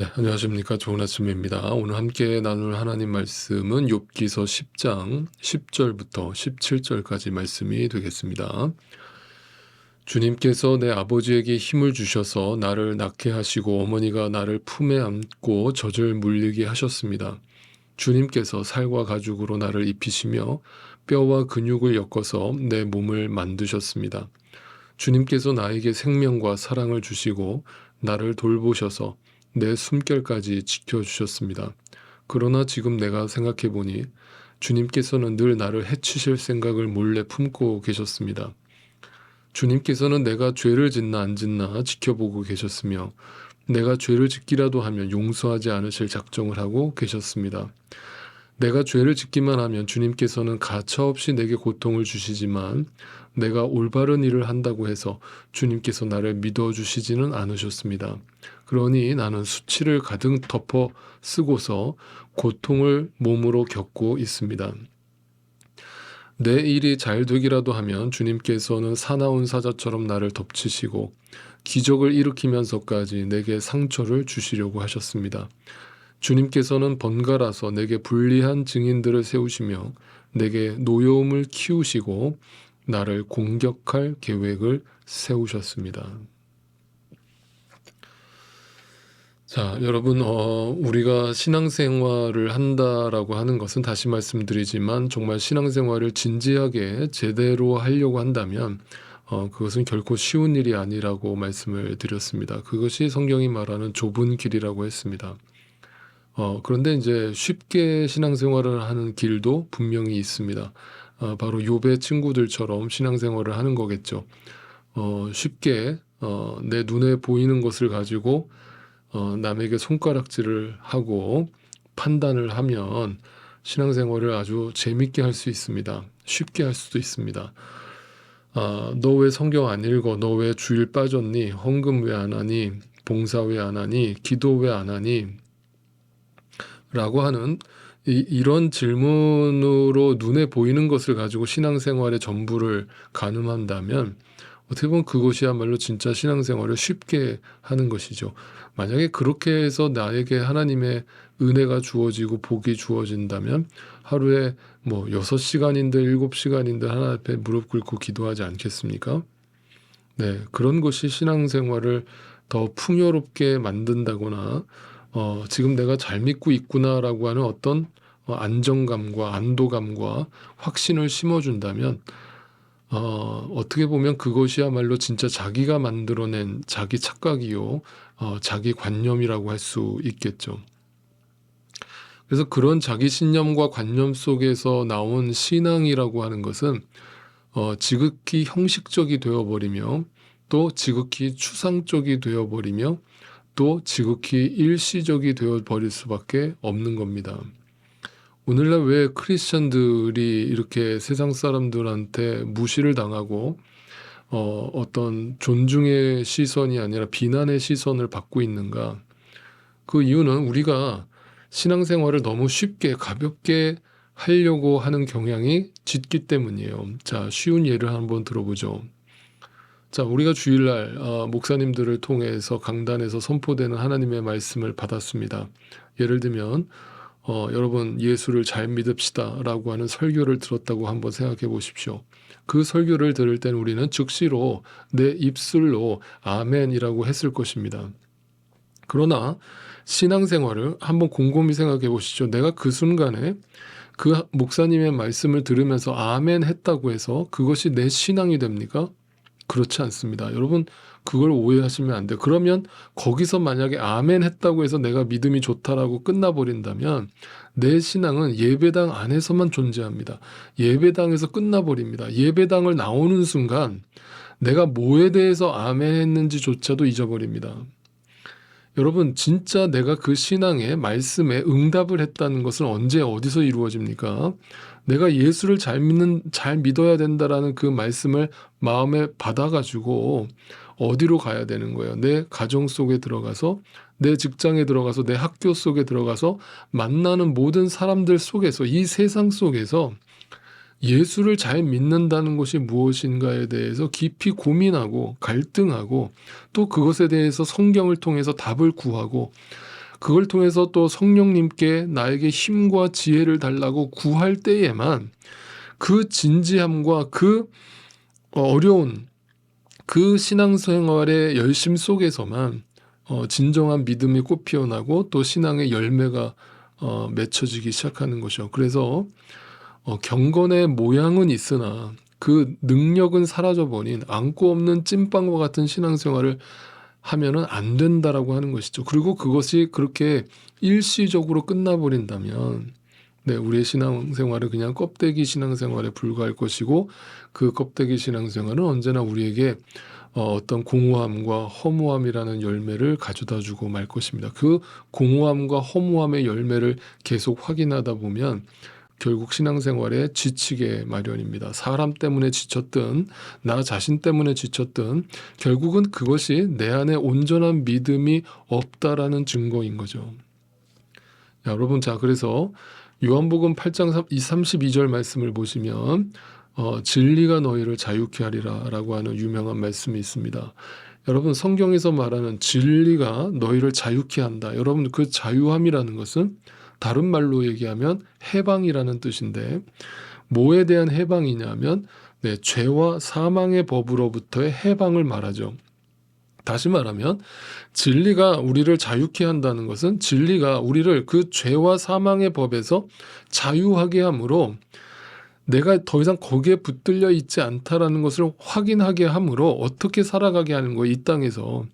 네, 안녕하십니까. 좋은 아침입니다. 오늘 함께 나눌 하나님 말씀은 욥기서 10장 10절부터 17절까지 말씀이 되겠습니다. 주님께서 내 아버지에게 힘을 주셔서 나를 낳게 하시고 어머니가 나를 품에 안고 젖을 물리게 하셨습니다. 주님께서 살과 가죽으로 나를 입히시며 뼈와 근육을 엮어서 내 몸을 만드셨습니다. 주님께서 나에게 생명과 사랑을 주시고 나를 돌보셔서 내 숨결까지 지켜주셨습니다. 그러나 지금 내가 생각해 보니 주님께서는 늘 나를 해치실 생각을 몰래 품고 계셨습니다. 주님께서는 내가 죄를 짓나 안 짓나 지켜보고 계셨으며 내가 죄를 짓기라도 하면 용서하지 않으실 작정을 하고 계셨습니다. 내가 죄를 짓기만 하면 주님께서는 가차없이 내게 고통을 주시지만 내가 올바른 일을 한다고 해서 주님께서 나를 믿어주시지는 않으셨습니다. 그러니 나는 수치를 가득 덮어 쓰고서 고통을 몸으로 겪고 있습니다. 내 일이 잘 되기라도 하면 주님께서는 사나운 사자처럼 나를 덮치시고 기적을 일으키면서까지 내게 상처를 주시려고 하셨습니다. 주님께서는 번갈아서 내게 불리한 증인들을 세우시며 내게 노여움을 키우시고 나를 공격할 계획을 세우셨습니다. 자, 여러분, 어, 우리가 신앙생활을 한다라고 하는 것은 다시 말씀드리지만 정말 신앙생활을 진지하게 제대로 하려고 한다면 어, 그것은 결코 쉬운 일이 아니라고 말씀을 드렸습니다. 그것이 성경이 말하는 좁은 길이라고 했습니다. 어, 그런데 이제 쉽게 신앙생활을 하는 길도 분명히 있습니다. 어, 바로 욥의 친구들처럼 신앙생활을 하는 거겠죠. 어, 쉽게 어, 내 눈에 보이는 것을 가지고 어, 남에게 손가락질을 하고 판단을 하면 신앙생활을 아주 재밌게 할 수 있습니다. 쉽게 할 수도 있습니다. 아, 너 왜 성경 안 읽어? 너 왜 주일 빠졌니? 헌금 왜 안 하니? 봉사 왜 안 하니? 기도 왜 안 하니? 라고 하는 이, 이런 질문으로 눈에 보이는 것을 가지고 신앙생활의 전부를 가늠한다면 어떻게 보면 그것이야말로 진짜 신앙생활을 쉽게 하는 것이죠. 만약에 그렇게 해서 나에게 하나님의 은혜가 주어지고 복이 주어진다면 하루에 뭐 여섯 시간인들 일곱 시간인들 하나 앞에 무릎 꿇고 기도하지 않겠습니까? 네, 그런 것이 신앙생활을 더 풍요롭게 만든다거나 어, 지금 내가 잘 믿고 있구나라고 하는 어떤 어, 안정감과 안도감과 확신을 심어준다면 어, 어떻게 보면 그것이야말로 진짜 자기가 만들어낸 자기 착각이요, 어, 자기 관념이라고 할 수 있겠죠. 그래서 그런 자기 신념과 관념 속에서 나온 신앙이라고 하는 것은 어, 지극히 형식적이 되어버리며 또 지극히 추상적이 되어버리며 또 지극히 일시적이 되어 버릴 수밖에 없는 겁니다. 오늘날 왜 크리스천들이 이렇게 세상 사람들한테 무시를 당하고 어, 어떤 존중의 시선이 아니라 비난의 시선을 받고 있는가? 그 이유는 우리가 신앙생활을 너무 쉽게 가볍게 하려고 하는 경향이 짙기 때문이에요. 자, 쉬운 예를 한번 들어보죠. 자, 우리가 주일날 어, 목사님들을 통해서 강단에서 선포되는 하나님의 말씀을 받았습니다. 예를 들면 어, 여러분 예수를 잘 믿읍시다라고 하는 설교를 들었다고 한번 생각해 보십시오. 그 설교를 들을 땐 우리는 즉시로 내 입술로 아멘이라고 했을 것입니다. 그러나 신앙생활을 한번 곰곰이 생각해 보시죠. 내가 그 순간에 그 목사님의 말씀을 들으면서 아멘 했다고 해서 그것이 내 신앙이 됩니까? 그렇지 않습니다. 여러분 그걸 오해하시면 안 돼요. 그러면 거기서 만약에 아멘 했다고 해서 내가 믿음이 좋다라고 끝나버린다면 내 신앙은 예배당 안에서만 존재합니다. 예배당에서 끝나버립니다. 예배당을 나오는 순간 내가 뭐에 대해서 아멘 했는지조차도 잊어버립니다. 여러분, 진짜 내가 그 신앙의 말씀에 응답을 했다는 것은 언제 어디서 이루어집니까? 내가 예수를 잘 믿는, 잘 믿어야 된다라는 그 말씀을 마음에 받아가지고 어디로 가야 되는 거예요? 내 가정 속에 들어가서, 내 직장에 들어가서, 내 학교 속에 들어가서 만나는 모든 사람들 속에서, 이 세상 속에서 예수를 잘 믿는다는 것이 무엇인가에 대해서 깊이 고민하고 갈등하고 또 그것에 대해서 성경을 통해서 답을 구하고 그걸 통해서 또 성령님께 나에게 힘과 지혜를 달라고 구할 때에만 그 진지함과 그 어려운 그 신앙생활의 열심 속에서만 어, 진정한 믿음이 꽃 피어나고 또 신앙의 열매가 어, 맺혀지기 시작하는 것이요. 그래서 어, 경건의 모양은 있으나 그 능력은 사라져버린 안고 없는 찐빵과 같은 신앙생활을 하면은 안 된다라고 하는 것이죠. 그리고 그것이 그렇게 일시적으로 끝나버린다면 네, 우리의 신앙생활은 그냥 껍데기 신앙생활에 불과할 것이고 그 껍데기 신앙생활은 언제나 우리에게 어, 어떤 공허함과 허무함이라는 열매를 가져다 주고 말 것입니다. 그 공허함과 허무함의 열매를 계속 확인하다 보면 결국 신앙생활에 지치게 마련입니다. 사람 때문에 지쳤든 나 자신 때문에 지쳤든 결국은 그것이 내 안에 온전한 믿음이 없다라는 증거인 거죠. 야, 여러분 자 그래서 요한복음 8장 32절 말씀을 보시면 어, 진리가 너희를 자유케 하리라라고 하는 유명한 말씀이 있습니다. 여러분 성경에서 말하는 진리가 너희를 자유케 한다. 여러분 그 자유함이라는 것은 다른 말로 얘기하면 해방이라는 뜻인데 뭐에 대한 해방이냐면 네, 죄와 사망의 법으로부터의 해방을 말하죠. 다시 말하면 진리가 우리를 자유케 한다는 것은 진리가 우리를 그 죄와 사망의 법에서 자유하게 함으로 내가 더 이상 거기에 붙들려 있지 않다라는 것을 확인하게 함으로 어떻게 살아가게 하는 거예요, 이 땅에서.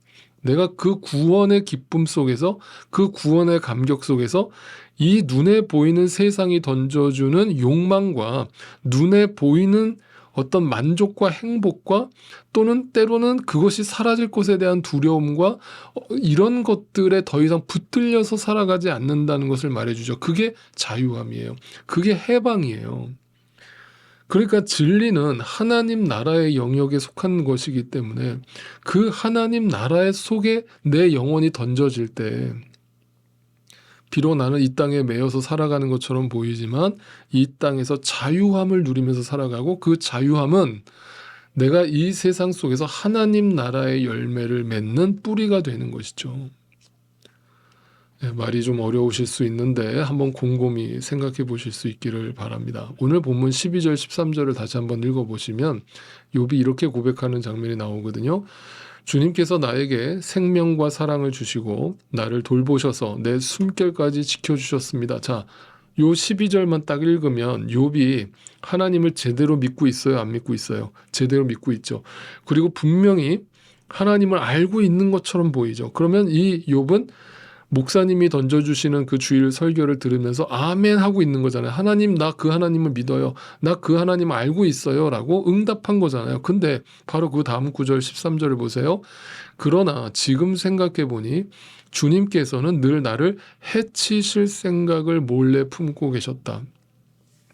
내가 그 구원의 기쁨 속에서 그 구원의 감격 속에서 이 눈에 보이는 세상이 던져주는 욕망과 눈에 보이는 어떤 만족과 행복과 또는 때로는 그것이 사라질 것에 대한 두려움과 어, 이런 것들에 더 이상 붙들려서 살아가지 않는다는 것을 말해주죠. 그게 자유함이에요. 그게 해방이에요. 그러니까 진리는 하나님 나라의 영역에 속한 것이기 때문에 그 하나님 나라의 속에 내 영혼이 던져질 때 비록 나는 이 땅에 매여서 살아가는 것처럼 보이지만 이 땅에서 자유함을 누리면서 살아가고 그 자유함은 내가 이 세상 속에서 하나님 나라의 열매를 맺는 뿌리가 되는 것이죠. 네, 말이 좀 어려우실 수 있는데 한번 곰곰이 생각해 보실 수 있기를 바랍니다. 오늘 본문 12절 13절을 다시 한번 읽어 보시면 욥이 이렇게 고백하는 장면이 나오거든요. 주님께서 나에게 생명과 사랑을 주시고 나를 돌보셔서 내 숨결까지 지켜 주셨습니다. 자, 요 12절만 딱 읽으면 욥이 하나님을 제대로 믿고 있어요, 안 믿고 있어요? 제대로 믿고 있죠. 그리고 분명히 하나님을 알고 있는 것처럼 보이죠. 그러면 이 욥은 목사님이 던져주시는 그 주일 설교를 들으면서 아멘 하고 있는 거잖아요. 하나님, 나 그 하나님을 믿어요. 나 그 하나님 알고 있어요. 라고 응답한 거잖아요. 근데 바로 그 다음 구절 13절을 보세요. 그러나 지금 생각해 보니 주님께서는 늘 나를 해치실 생각을 몰래 품고 계셨다.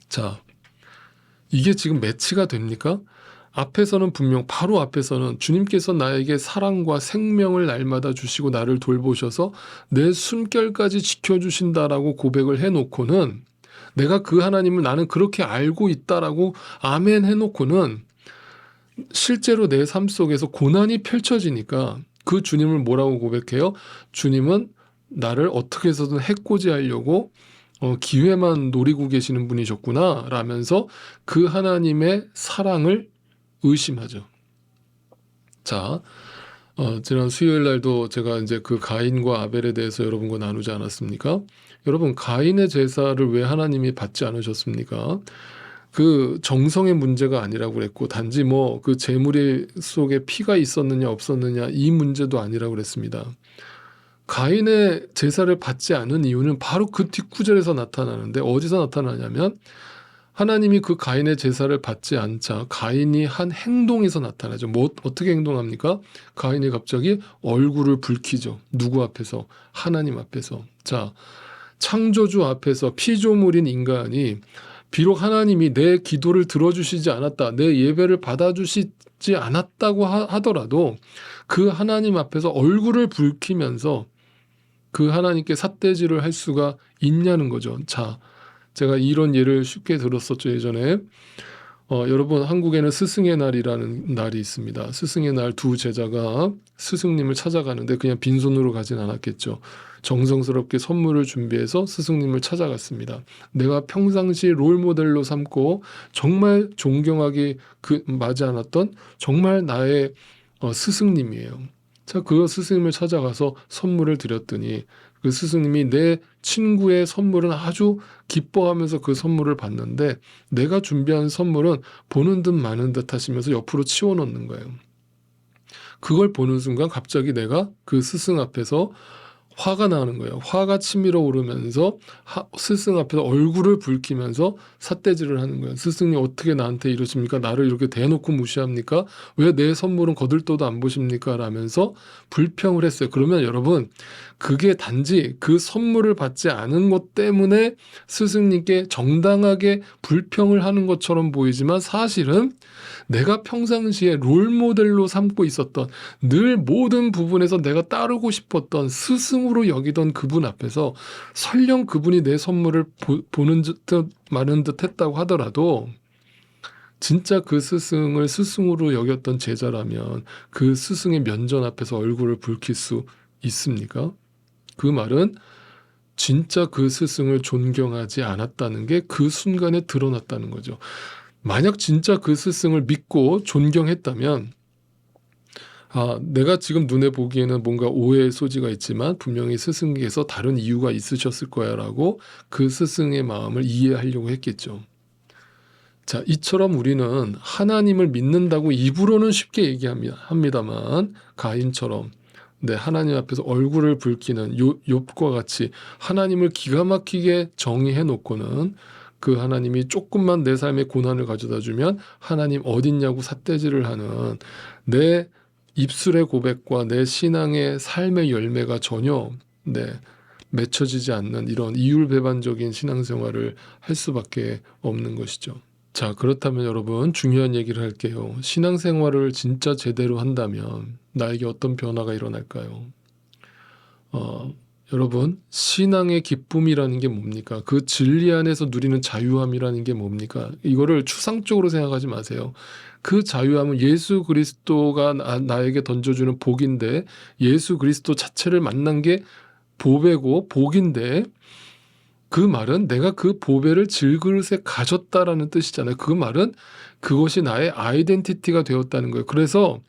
자, 이게 지금 매치가 됩니까? 앞에서는 분명 바로 앞에서는 주님께서 나에게 사랑과 생명을 날마다 주시고 나를 돌보셔서 내 숨결까지 지켜주신다라고 고백을 해놓고는 내가 그 하나님을 나는 그렇게 알고 있다라고 아멘 해놓고는 실제로 내 삶 속에서 고난이 펼쳐지니까 그 주님을 뭐라고 고백해요? 주님은 나를 어떻게 해서든 해코지하려고 어, 기회만 노리고 계시는 분이셨구나 라면서 그 하나님의 사랑을 의심하죠. 자, 어, 지난 수요일 날도 제가 이제 그 가인과 아벨에 대해서 여러분과 나누지 않았습니까? 여러분, 가인의 제사를 왜 하나님이 받지 않으셨습니까? 그 정성의 문제가 아니라고 그랬고, 단지 뭐 그 재물의 속에 피가 있었느냐 없었느냐 이 문제도 아니라고 그랬습니다. 가인의 제사를 받지 않은 이유는 바로 그 뒷구절에서 나타나는데 어디서 나타나냐면 하나님이 그 가인의 제사를 받지 않자 가인이 한 행동에서 나타나죠. 뭐 어떻게 행동합니까? 가인이 갑자기 얼굴을 붉히죠. 누구 앞에서? 하나님 앞에서. 자, 창조주 앞에서 피조물인 인간이 비록 하나님이 내 기도를 들어주시지 않았다, 내 예배를 받아주시지 않았다고 하, 더라도 그 하나님 앞에서 얼굴을 붉히면서 그 하나님께 삿대질을 할 수가 있냐는 거죠. 자, 제가 이런 예를 쉽게 들었었죠 예전에 어, 여러분 한국에는 스승의 날이라는 날이 있습니다. 스승의 날 두 제자가 스승님을 찾아가는데 그냥 빈손으로 가진 않았겠죠. 정성스럽게 선물을 준비해서 스승님을 찾아갔습니다. 내가 평상시 롤 모델로 삼고 정말 존경하기 그 맞지 않았던 정말 나의 어, 스승님이에요. 자, 그 스승님을 찾아가서 선물을 드렸더니 그 스승님이 내 친구의 선물은 아주 기뻐하면서 그 선물을 받는데 내가 준비한 선물은 보는 듯 마는 듯 하시면서 옆으로 치워놓는 거예요. 그걸 보는 순간 갑자기 내가 그 스승 앞에서 화가 나는 거예요. 화가 치밀어 오르면서 하- 스승 앞에서 얼굴을 붉히면서 삿대질을 하는 거예요. 스승님 어떻게 나한테 이러십니까? 나를 이렇게 대놓고 무시합니까? 왜 내 선물은 거들떠도 안 보십니까? 라면서 불평을 했어요. 그러면 여러분 그게 단지 그 선물을 받지 않은 것 때문에 스승님께 정당하게 불평을 하는 것처럼 보이지만 사실은 내가 평상시에 롤 모델로 삼고 있었던 늘 모든 부분에서 내가 따르고 싶었던 스승 으로 여기던 그분 앞에서 설령 그분이 내 선물을 보, 는 듯 마는 듯 했다고 하더라도 진짜 그 스승을 스승으로 여겼던 제자라면 그 스승의 면전 앞에서 얼굴을 붉힐 수 있습니까? 그 말은 진짜 그 스승을 존경하지 않았다는 게 그 순간에 드러났다는 거죠. 만약 진짜 그 스승을 믿고 존경했다면 아, 내가 지금 눈에 보기에는 뭔가 오해의 소지가 있지만 분명히 스승께서 다른 이유가 있으셨을 거야라고 그 스승의 마음을 이해하려고 했겠죠. 자, 이처럼 우리는 하나님을 믿는다고 입으로는 쉽게 얘기합니다. 합니다만 가인처럼 네, 하나님 앞에서 얼굴을 붉히는 요, 욥과 같이 하나님을 기가 막히게 정의해 놓고는 그 하나님이 조금만 내 삶에 고난을 가져다 주면 하나님 어딨냐고 삿대질을 하는 내 입술의 고백과 내 신앙의 삶의 열매가 전혀 네, 맺혀지지 않는 이런 이율배반적인 신앙생활을 할 수밖에 없는 것이죠. 자, 그렇다면 여러분 중요한 얘기를 할게요. 신앙생활을 진짜 제대로 한다면 나에게 어떤 변화가 일어날까요? 어, 여러분, 신앙의 기쁨이라는 게 뭡니까? 그 진리 안에서 누리는 자유함이라는 게 뭡니까? 이거를 추상적으로 생각하지 마세요. 그 자유함은 예수 그리스도가 나, 나에게 던져주는 복인데 예수 그리스도 자체를 만난 게 보배고 복인데 그 말은 내가 그 보배를 질그릇에 가졌다라는 뜻이잖아요. 그 말은 그것이 나의 아이덴티티가 되었다는 거예요. 그래서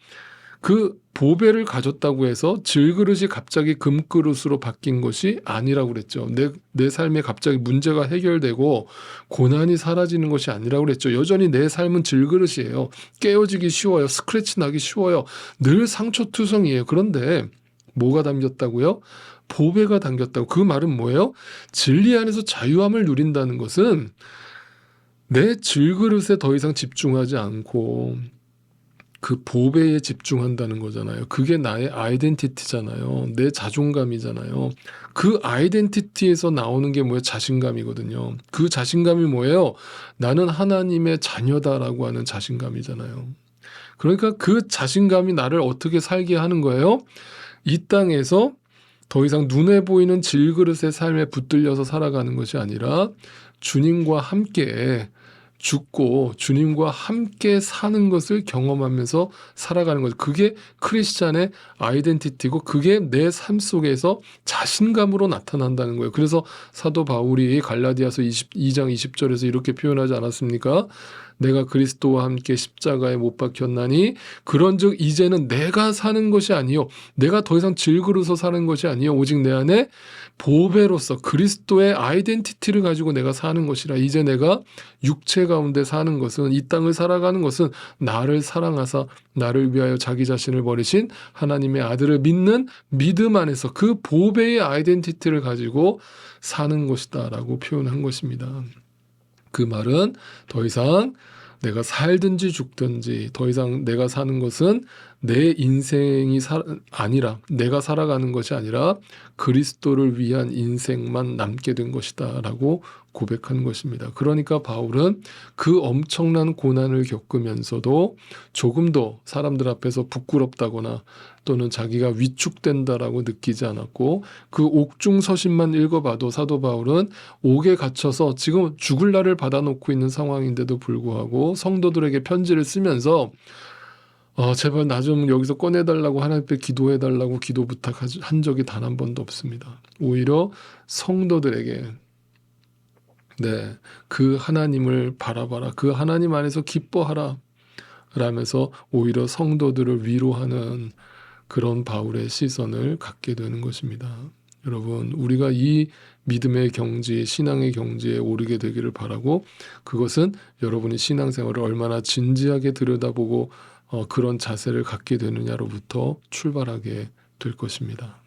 그 보배를 가졌다고 해서 질그릇이 갑자기 금그릇으로 바뀐 것이 아니라고 그랬죠. 내, 내 삶에 갑자기 문제가 해결되고 고난이 사라지는 것이 아니라고 그랬죠. 여전히 내 삶은 질그릇이에요. 깨어지기 쉬워요. 스크래치 나기 쉬워요. 늘 상처투성이에요. 그런데 뭐가 담겼다고요? 보배가 담겼다고. 그 말은 뭐예요? 진리 안에서 자유함을 누린다는 것은 내 질그릇에 더 이상 집중하지 않고 그 보배에 집중한다는 거잖아요. 그게 나의 아이덴티티잖아요. 내 자존감이잖아요. 그 아이덴티티에서 나오는 게 뭐예요? 자신감이거든요. 그 자신감이 뭐예요? 나는 하나님의 자녀다라고 하는 자신감이잖아요. 그러니까 그 자신감이 나를 어떻게 살게 하는 거예요? 이 땅에서 더 이상 눈에 보이는 질그릇의 삶에 붙들려서 살아가는 것이 아니라 주님과 함께 죽고 주님과 함께 사는 것을 경험하면서 살아가는 거죠. 그게 크리스찬의 아이덴티티고 그게 내 삶 속에서 자신감으로 나타난다는 거예요. 그래서 사도 바울이 갈라디아서 22장 20절에서 이렇게 표현하지 않았습니까? 내가 그리스도와 함께 십자가에 못 박혔나니 그런즉 이제는 내가 사는 것이 아니요 내가 더 이상 질그릇서 사는 것이 아니요 오직 내 안에 보배로서 그리스도의 아이덴티티를 가지고 내가 사는 것이라 이제 내가 육체 가운데 사는 것은 이 땅을 살아가는 것은 나를 사랑하사 나를 위하여 자기 자신을 버리신 하나님의 아들을 믿는 믿음 안에서 그 보배의 아이덴티티를 가지고 사는 것이다라고 표현한 것입니다. 그 말은 더 이상 내가 살든지 죽든지 더 이상 내가 사는 것은 내 인생이 사, 아니라 내가 살아가는 것이 아니라 그리스도를 위한 인생만 남게 된 것이다라고 고백하는 것입니다. 그러니까 바울은 그 엄청난 고난을 겪으면서도 조금도 사람들 앞에서 부끄럽다거나 또는 자기가 위축된다라고 느끼지 않았고 그 옥중 서신만 읽어봐도 사도 바울은 옥에 갇혀서 지금 죽을 날을 받아놓고 있는 상황인데도 불구하고 성도들에게 편지를 쓰면서 어, 제발 나 좀 여기서 꺼내달라고 하나님 앞에 기도해달라고 기도 부탁한 적이 단 한 번도 없습니다. 오히려 성도들에게 네, 그 하나님을 바라봐라. 그 하나님 안에서 기뻐하라. 라면서 오히려 성도들을 위로하는 그런 바울의 시선을 갖게 되는 것입니다. 여러분, 우리가 이 믿음의 경지, 신앙의 경지에 오르게 되기를 바라고 그것은 여러분이 신앙생활을 얼마나 진지하게 들여다보고 어, 그런 자세를 갖게 되느냐로부터 출발하게 될 것입니다.